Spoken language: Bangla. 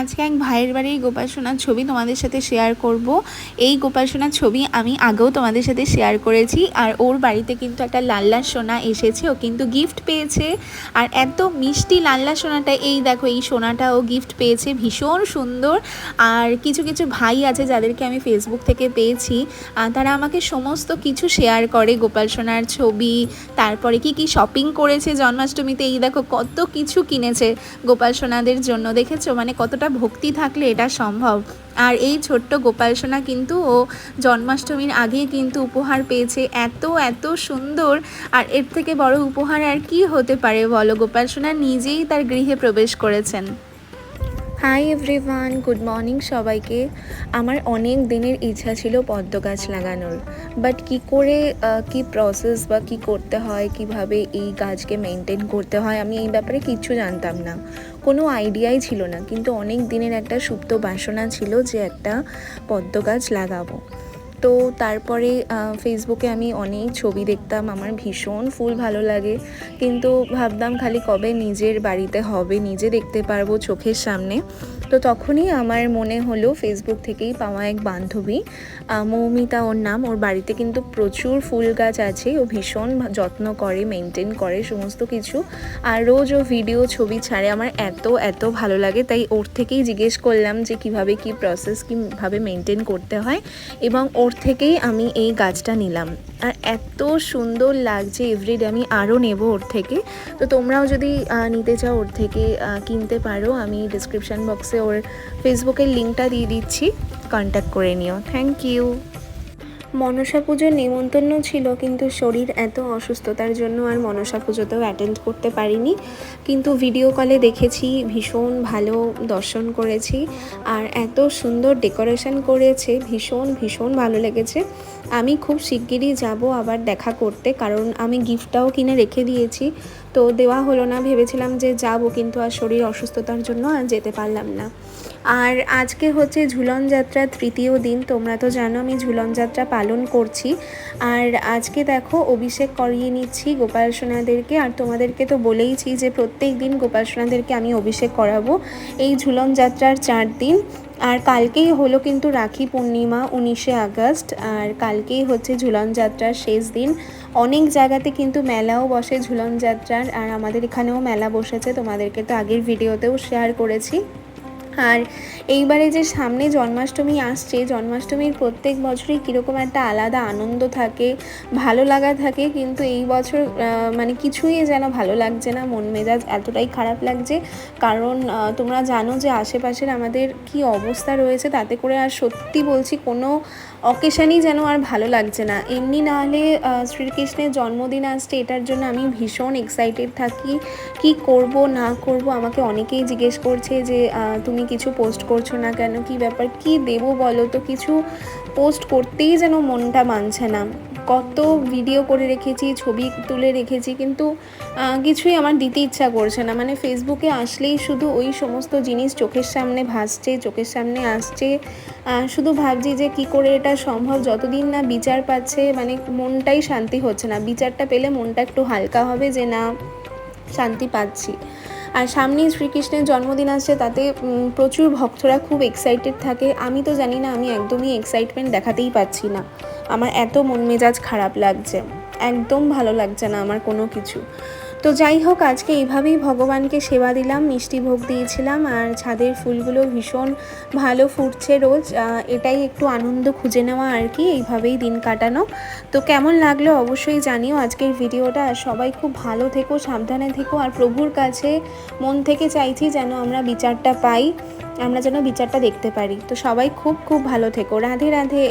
আজকে এক ভাইয়ের বাড়ির গোপাল সোনার ছবি তোমাদের সাথে শেয়ার করব। এই গোপাল সোনার ছবি আমি আগেও তোমাদের সাথে শেয়ার করেছি আর ওর বাড়িতে কিন্তু একটা লাল্লা সোনা এসেছে, ও কিন্তু গিফট পেয়েছে। আর এত মিষ্টি লাল্লা সোনাটা, এই দেখো, এই সোনাটা ও গিফট পেয়েছে, ভীষণ সুন্দর। আর কিছু কিছু ভাই আছে যাদেরকে আমি ফেসবুক থেকে পেয়েছি তারা আমাকে সমস্ত কিছু শেয়ার করে গোপাল সোনার ছবি। তারপরে কি কি শপিং করেছে জন্মাষ্টমীতে, এই দেখো, কত কিছু কিনেছে গোপাল সোনাদের জন্য, দেখেছ? মানে কতটা ভক্তি থাকলে এটা সম্ভব। আর এই ছোট্ট গোপাল সোনা কিন্তু ও জন্মাষ্টমীর আগে কিন্তু উপহার পেয়েছে। এত এত সুন্দর। আর এর থেকে বড় উপহার আর কি হতে পারে বলো? গোপাল সোনা নিজেই তার গৃহে প্রবেশ করেছেন। হাই এভরিওয়ান গুড মর্নিং সবাইকে। আমার অনেক দিনের ইচ্ছা ছিল পদ্ম গাছ লাগানোর। বাট কি করে কি প্রসেস বা কি করতে হয়, কীভাবে এই গাছকে মেনটেন করতে হয়, আমি এই ব্যাপারে কিচ্ছু জানতাম না। কোনো আইডিয়াই ছিল না, কিন্তু অনেক দিনের একটা সুপ্ত বাসনা ছিল যে একটা পদ্ম গাছ লাগাবো। তো তারপরে ফেসবুকে আমি অনেক ছবি দেখতাম, আমার ভীষণ ফুল ভালো লাগে। কিন্তু ভাবতাম খালি কবে নিজের বাড়িতে হবে, নিজে দেখতে পারব চোখের সামনে। তো তখনই আমার মনে হলো ফেসবুক থেকেই পাওয়া এক বান্ধবী মৌমিতা ওর নাম। ওর বাড়িতে কিন্তু প্রচুর ফুল গাছ আছে, ও ভীষণ যত্ন করে মেনটেন করে সমস্ত কিছু। আর রোজ ও ভিডিও ছবি ছাড়ে, আমার এত এত ভালো লাগে। তাই ওর থেকেই জিজ্ঞেস করলাম যে কীভাবে কি প্রসেস কীভাবে মেনটেন করতে হয়। এবং ওর থেকেই আমি এই গাছটা নিলাম। আর এত সুন্দর লাগছে এভরিডে আমি আরও নেব ওর থেকে। তো তোমরাও যদি নিতে চাও ওর থেকে কিনতে পারো। আমি ডিসক্রিপশান বক্সে ওর ফেসবুকের লিঙ্কটা দিয়ে দিচ্ছি। কন্ট্যাক্ট করে নিও। থ্যাংক ইউ মনসা পুজোর নেমন্তন্ন ছিল, কিন্তু শরীর এত অসুস্থতার জন্য আর মনসা পুজোতেও অ্যাটেন্ড করতে পারিনি। কিন্তু ভিডিও কলে দেখেছি, ভীষণ ভালো দর্শন করেছি, আর এত সুন্দর ডেকোরেশন করেছে, ভীষণ ভীষণ ভালো লেগেছে। আমি খুব শিগগিরই যাব আবার দেখা করতে, কারণ আমি গিফটটাও কিনে রেখে দিয়েছি। তো দেওয়া হলো না, ভেবেছিলাম যে যাব, কিন্তু আর শরীর অসুস্থতার জন্য আর যেতে পারলাম না। আর আজকে হচ্ছে ঝুলন যাত্রার তৃতীয় দিন, তোমরা তো জানো আমি ঝুলন যাত্রা পালন করছি। আর আজকে দেখো অভিষেক করিয়ে নিচ্ছি গোপাল সোনাদেরকে। আর তোমাদেরকে তো বলেইছি যে প্রত্যেক দিন গোপাল সোনাদেরকে আমি অভিষেক করাবো এই ঝুলন যাত্রার চার দিন। আর কালকেই হলো কিন্তু রাখি পূর্ণিমা উনিশে আগস্ট। আর কালকেই হচ্ছে ঝুলন যাত্রার শেষ দিন। অনেক জায়গাতে কিন্তু মেলাও বসে ঝুলন যাত্রার। আর আমাদের এখানেও মেলা বসেছে, তোমাদেরকে তো আগের ভিডিওতেও শেয়ার করেছি। আর এইবারে যে সামনে জন্মাষ্টমী আসছে, জন্মাষ্টমীর প্রত্যেক বছরই কীরকম একটা আলাদা আনন্দ থাকে, ভালো লাগা থাকে, কিন্তু এই বছর মানে কিছুই যেন ভালো লাগছে না, মন মেজাজ এতটাই খারাপ লাগছে। কারণ তোমরা জানো যে আশেপাশের আমাদের কি অবস্থা রয়েছে, তাতে করে আর সত্যি বলছি কোনো অকেশানই যেন আর ভালো লাগছে না। এমনি না হলে শ্রীকৃষ্ণের জন্মদিন আসছে এটার জন্য আমি ভীষণ এক্সাইটেড থাকি। কি করব, না করব, আমাকে অনেকেই জিজ্ঞেস করছে যে তুমি কিছু পোস্ট করছ না কেন? কি ব্যাপার? কি দেবো বলো তো? কিছু পোস্ট করতেই যেন মনটা মানছে না। কত ভিডিও করে রেখেছি, ছবি তুলে রেখেছি, কিন্তু কিছুই আমার দিতে ইচ্ছা করছে না। মানে ফেসবুকে আসলেই শুধু ওই সমস্ত জিনিস চোখের সামনে ভাসছে, চোখের সামনে আসছে। শুধু ভাবছি যে কি করে এটা সম্ভব? যতদিন না বিচার পাচ্ছে মানে মনটাই শান্তি হচ্ছে না। বিচারটা পেলে মনটা একটু হালকা হবে যে না, শান্তি পাচ্ছি। আর সামনেই শ্রীকৃষ্ণের জন্মদিন আসছে, তাতে প্রচুর ভক্তরা খুব এক্সাইটেড থাকে। আমি তো জানি না, আমি একদমই এক্সাইটমেন্ট দেখাতেই পাচ্ছি না। আমার এত মন মেজাজ খারাপ লাগছে। একদম ভালো লাগছে না আমার কোনো কিছু। তো যাই হোক, আজকে এইভাবেই ভগবানকে সেবা দিলাম, মিষ্টি ভোগ দিয়েছিলাম আর ছাদের ফুলগুলো ভীষণ ভালো ফুটছে রোজ। এটাই একটু আনন্দ খুঁজে নেওয়া আর কি, এইভাবেই দিন কাটানো। তো কেমন লাগল অবশ্যই জানিও আজকের ভিডিওটা। আর সবাই খুব ভালো থেকো, সাবধানে থেকো আর প্রভুর কাছে মন থেকে চাইছি যেন আমরা বিচারটা পাই, আমরা যেন বিচারটা দেখতে পারি। তো সবাই খুব খুব ভালো থেকো। রাধে রাধে।